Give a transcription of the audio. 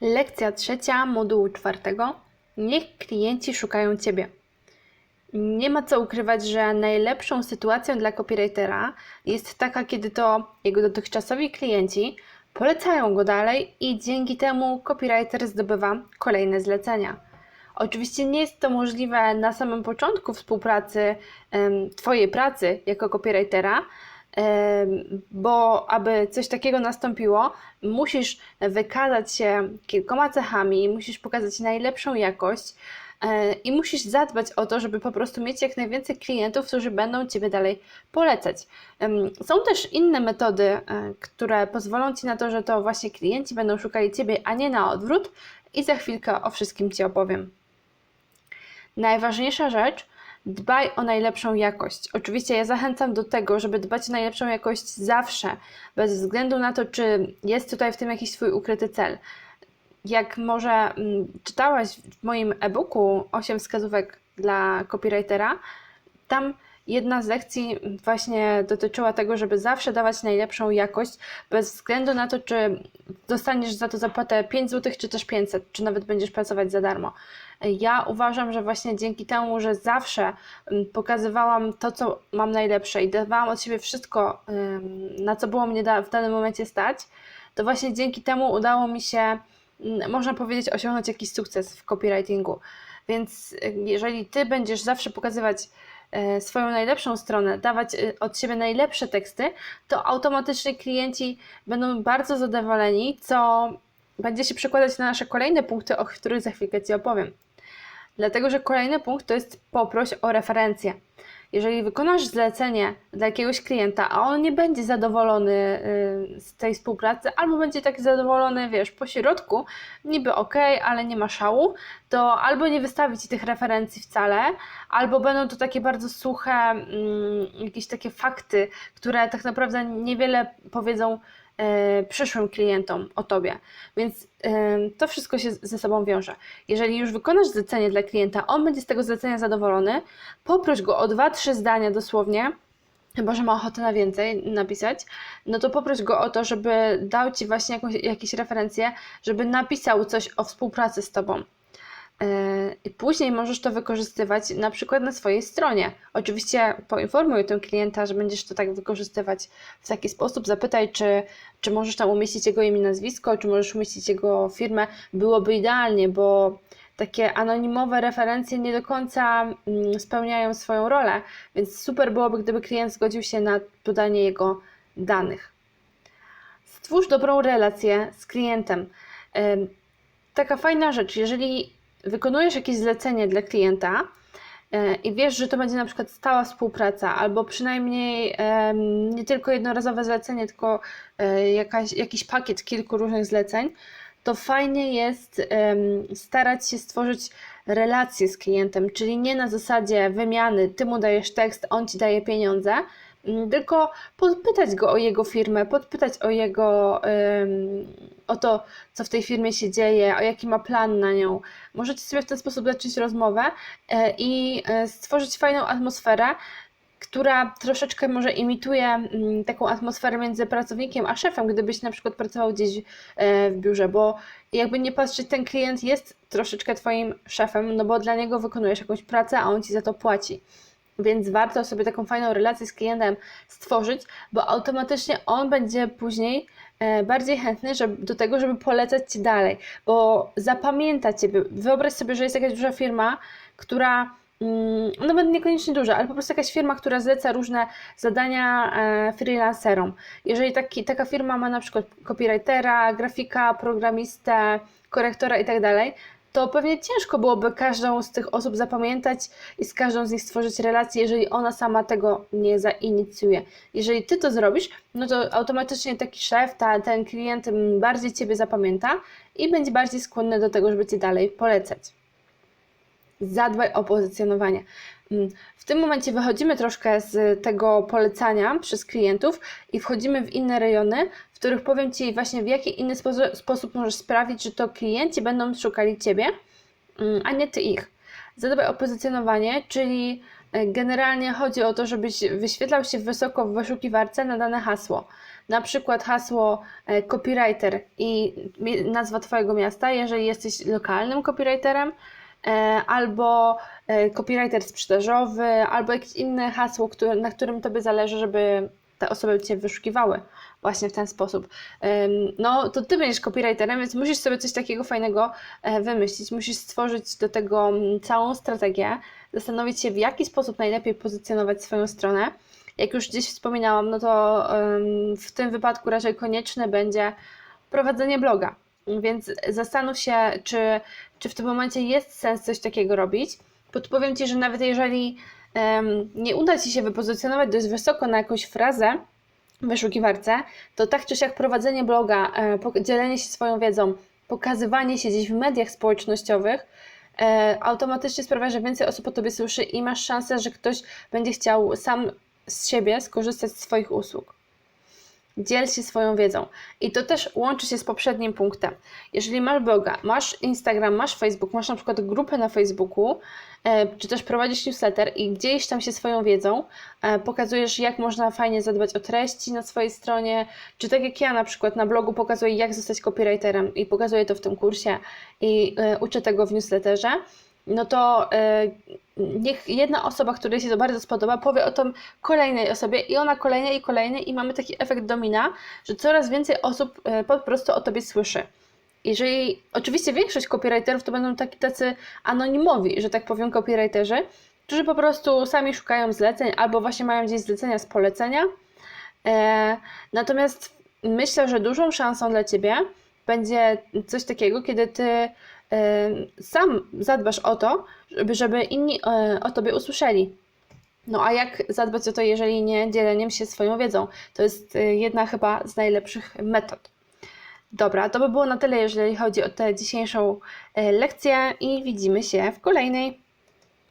Lekcja trzecia modułu czwartego. Niech klienci szukają Ciebie. Nie ma co ukrywać, że najlepszą sytuacją dla copywritera jest taka, kiedy to jego dotychczasowi klienci polecają go dalej i dzięki temu copywriter zdobywa kolejne zlecenia. Oczywiście nie jest to możliwe na samym początku współpracy, Twojej pracy jako copywritera, bo aby coś takiego nastąpiło, musisz wykazać się kilkoma cechami, musisz pokazać najlepszą jakość e, i musisz zadbać o to, żeby po prostu mieć jak najwięcej klientów, którzy będą Ciebie dalej polecać. Są też inne metody, e, które pozwolą Ci na to, że to właśnie klienci będą szukali Ciebie, a nie na odwrót i za chwilkę o wszystkim Ci opowiem. Najważniejsza rzecz, dbaj o najlepszą jakość. Oczywiście ja zachęcam do tego, żeby dbać o najlepszą jakość zawsze, bez względu na to, czy jest tutaj w tym jakiś swój ukryty cel. Jak może mm, czytałaś w moim e-booku 8 wskazówek dla copywritera, tam jedna z lekcji właśnie dotyczyła tego, żeby zawsze dawać najlepszą jakość, bez względu na to, czy dostaniesz za to zapłatę 5 zł, czy też 500, czy nawet będziesz pracować za darmo. Ja uważam, że właśnie dzięki temu, że zawsze mm, pokazywałam to, co mam najlepsze i dawałam od siebie wszystko, na co było mnie w danym momencie stać, to właśnie dzięki temu udało mi się, mm, można powiedzieć, osiągnąć jakiś sukces w copywritingu. Więc y, jeżeli Ty będziesz zawsze pokazywać swoją najlepszą stronę, dawać y, od siebie najlepsze teksty, to automatycznie klienci będą bardzo zadowoleni, co będzie się przekładać na nasze kolejne punkty, o których za chwilkę Ci opowiem. Dlatego, że kolejny punkt to jest poproś o referencję. Jeżeli wykonasz zlecenie dla jakiegoś klienta, a on nie będzie zadowolony y, z tej współpracy, albo będzie taki zadowolony, wiesz, po środku, niby ok, ale nie ma szału, to albo nie wystawi ci tych referencji wcale, albo będą to takie bardzo suche, mm, jakieś takie fakty, które tak naprawdę niewiele powiedzą przyszłym klientom o tobie. Więc e, to wszystko się ze sobą wiąże. Jeżeli już wykonasz zlecenie dla klienta, on będzie z tego zlecenia zadowolony, poproś go o dwa, trzy zdania dosłownie. Chyba, że ma ochotę na więcej napisać, no to poproś go o to, żeby dał ci właśnie jakąś, jakieś referencje, żeby napisał coś o współpracy z tobą. Yy, I później możesz to wykorzystywać na przykład na swojej stronie. Oczywiście poinformuj tym klienta, że będziesz to tak wykorzystywać w taki sposób. Zapytaj, czy, czy możesz tam umieścić jego imię, nazwisko, czy możesz umieścić jego firmę. Byłoby idealnie, bo takie anonimowe referencje nie do końca mm, spełniają swoją rolę, więc super byłoby, gdyby klient zgodził się na podanie jego danych. Stwórz dobrą relację z klientem. Ym, Taka fajna rzecz, jeżeli wykonujesz jakieś zlecenie dla klienta e, i wiesz, że to będzie na przykład stała współpraca, albo przynajmniej nie tylko jednorazowe zlecenie, tylko e, jakaś, jakiś pakiet kilku różnych zleceń, to fajnie jest starać się stworzyć relacje z klientem, czyli nie na zasadzie wymiany, ty mu dajesz tekst, on ci daje pieniądze, tylko podpytać go o jego firmę, podpytać o jego, o to, co w tej firmie się dzieje, o jaki ma plan na nią. Możecie sobie w ten sposób zacząć rozmowę e, i e, stworzyć fajną atmosferę, która troszeczkę może imituje mm, taką atmosferę między pracownikiem a szefem, gdybyś na przykład pracował gdzieś e, w biurze, bo jakby nie patrzeć, ten klient jest troszeczkę Twoim szefem, no bo dla niego wykonujesz jakąś pracę, a on Ci za to płaci. Więc warto sobie taką fajną relację z klientem stworzyć, bo automatycznie on będzie później e, bardziej chętny żeby, do tego, żeby polecać Ci dalej, bo zapamięta Ciebie. Wyobraź sobie, że jest jakaś duża firma, która mm, nawet niekoniecznie duża, ale po prostu jakaś firma, która zleca różne zadania e, freelancerom. Jeżeli taki, taka firma ma na przykład copywritera, grafika, programistę, korektora i tak dalej, to pewnie ciężko byłoby każdą z tych osób zapamiętać i z każdą z nich stworzyć relację, jeżeli ona sama tego nie zainicjuje. Jeżeli ty to zrobisz, no to automatycznie taki szef, ta, ten klient bardziej ciebie zapamięta i będzie bardziej skłonny do tego, żeby cię dalej polecać zadbaj o pozycjonowanie. W tym momencie wychodzimy troszkę z tego polecania przez klientów i wchodzimy w inne rejony, w których powiem Ci właśnie w jaki inny spo- sposób możesz sprawić, że to klienci będą szukali Ciebie, mm, a nie Ty ich. Zadbaj o pozycjonowanie, czyli e, generalnie chodzi o to, żebyś wyświetlał się wysoko w wyszukiwarce na dane hasło. na przykład hasło e, copywriter i nazwa Twojego miasta, jeżeli jesteś lokalnym copywriterem, albo e, copywriter sprzedażowy, albo jakieś inne hasło, które, na którym Tobie zależy, żeby te osoby Cię wyszukiwały właśnie w ten sposób. No, to Ty będziesz copywriterem, więc musisz sobie coś takiego fajnego e, wymyślić, musisz stworzyć do tego mm, całą strategię, zastanowić się, w jaki sposób najlepiej pozycjonować swoją stronę. Jak już gdzieś wspominałam, no to w tym wypadku raczej konieczne będzie prowadzenie bloga. Więc zastanów się, czy, czy w tym momencie jest sens coś takiego robić. Podpowiem Ci, że nawet jeżeli em, nie uda Ci się wypozycjonować dość wysoko na jakąś frazę w wyszukiwarce, to tak czy siak prowadzenie bloga, e, dzielenie się swoją wiedzą, pokazywanie się gdzieś w mediach społecznościowych e, automatycznie sprawia, że więcej osób o Tobie słyszy i masz szansę, że ktoś będzie chciał sam z siebie skorzystać z Twoich usług. Dziel się swoją wiedzą. I to też łączy się z poprzednim punktem. Jeżeli masz bloga, masz Instagram, masz Facebook, masz na przykład grupę na Facebooku, e, czy też prowadzisz newsletter i gdzieś tam się swoją wiedzą, e, pokazujesz, jak można fajnie zadbać o treści na swojej stronie, czy tak jak ja na przykład na blogu pokazuję, jak zostać copywriterem i pokazuję to w tym kursie i e, uczę tego w newsletterze, no to e, niech jedna osoba, której się to bardzo spodoba, powie o tym kolejnej osobie i ona kolejnej i kolejnej i mamy taki efekt domina, że coraz więcej osób e, po prostu o tobie słyszy. Jeżeli, oczywiście większość copywriterów to będą taki, tacy anonimowi, że tak powiem, copywriterzy, którzy po prostu sami szukają zleceń albo właśnie mają gdzieś zlecenia z polecenia. E, natomiast myślę, że dużą szansą dla Ciebie będzie coś takiego, kiedy Ty sam zadbasz o to, żeby, żeby inni e, o Tobie usłyszeli. No a jak zadbać o to, jeżeli nie dzieleniem się swoją wiedzą? To jest e, jedna chyba z najlepszych metod. Dobra, to by było na tyle, jeżeli chodzi o tę dzisiejszą e, lekcję i widzimy się w kolejnej.